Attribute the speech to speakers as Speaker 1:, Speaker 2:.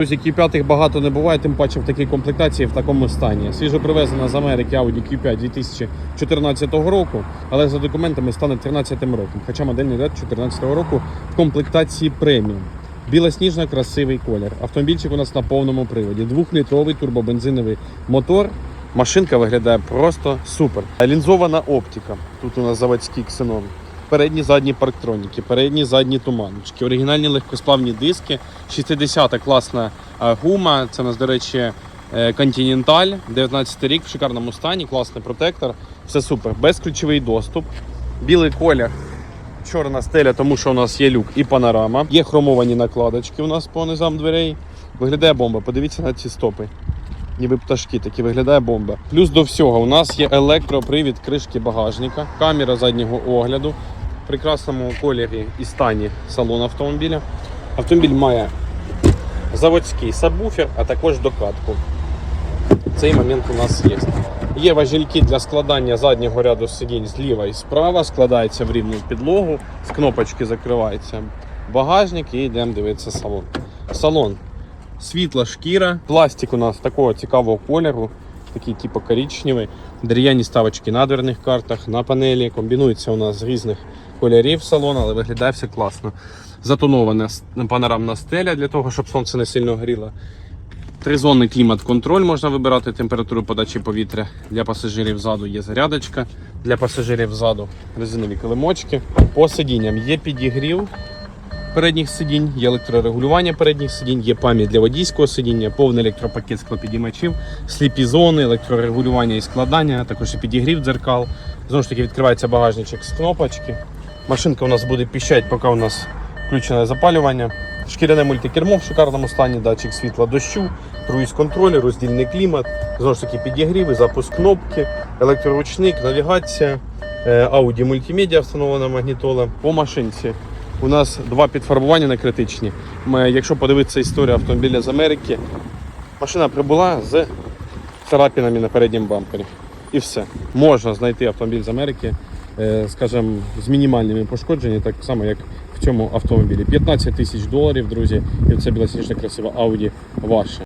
Speaker 1: Друзі, Q5 багато не буває, тим паче в такій комплектації в такому стані. Свіжо привезена з Америки Audi Q5 2014 року, але за документами стане 13 роком. Хоча модельний ряд 2014 року в комплектації преміум. Білосніжно красивий колір. Автомобільчик у нас на повному приводі. Двохлітровий турбобензиновий мотор. Машинка виглядає просто супер. Лінзована оптика. Тут у нас заводський ксенон. Передні задні парктроніки, передні задні туманочки, оригінальні легкосплавні диски, 60-та класна е, гума. Це у нас, до речі, е, Continental, 19 рік в шикарному стані, класний протектор. Все супер. Безключовий доступ, білий колір, чорна стеля, тому що у нас є люк і панорама. Є хромовані накладочки у нас по низам дверей. Виглядає бомба. Подивіться на ці стопи. Ніби пташки, такі виглядає бомба. Плюс до всього у нас є електропривід кришки багажника, камера заднього огляду, прекрасному кольорі і стані салон автомобіля. Автомобіль має заводський сабвуфер, а також докатку. Цей момент у нас є. Є важільки для складання заднього ряду сидінь зліва і справа, складається в рівну підлогу, з кнопочки закривається багажник і йдемо дивитися салон. Салон світла шкіра, пластик у нас такого цікавого кольору, такий типу коричневий, дерев'яні ставочки на дверних картах, на панелі. Комбінується у нас з різних кольорів салон, але виглядає все класно. Затонована панорамна стеля для того, щоб сонце не сильно горіло. Тризонний клімат-контроль можна вибирати температуру подачі повітря. Для пасажирів ззаду є зарядочка, для пасажирів ззаду резинові килимочки. По сидінням є підігрів передніх сидінь, є електрорегулювання передніх сидінь, є пам'ять для водійського сидіння, повний електропакет склопідіймачів, сліпі зони, електрорегулювання і складання, також і підігрів дзеркал. Знову ж таки відкривається багажничок з кнопочки. Машинка у нас буде піщать, поки у нас включене запалювання. Шкіряне мультикермо в шикарному стані, датчик світла дощу, круїз контроль, роздільний клімат, знову ж таки підігріви, запуск кнопки, електроручник, навігація, е, Audi мультимедіа встановлена магнітола. По машинці у нас два підфарбування не критичні. Якщо подивитися історію автомобіля з Америки, машина прибула з царапінами на передньому бампері. І все. Можна знайти автомобіль з Америки, е, скажімо, з мінімальними пошкодженнями, так само, як в цьому автомобілі. 15 тисяч доларів, друзі, і це білосніжна красива Audi ваше.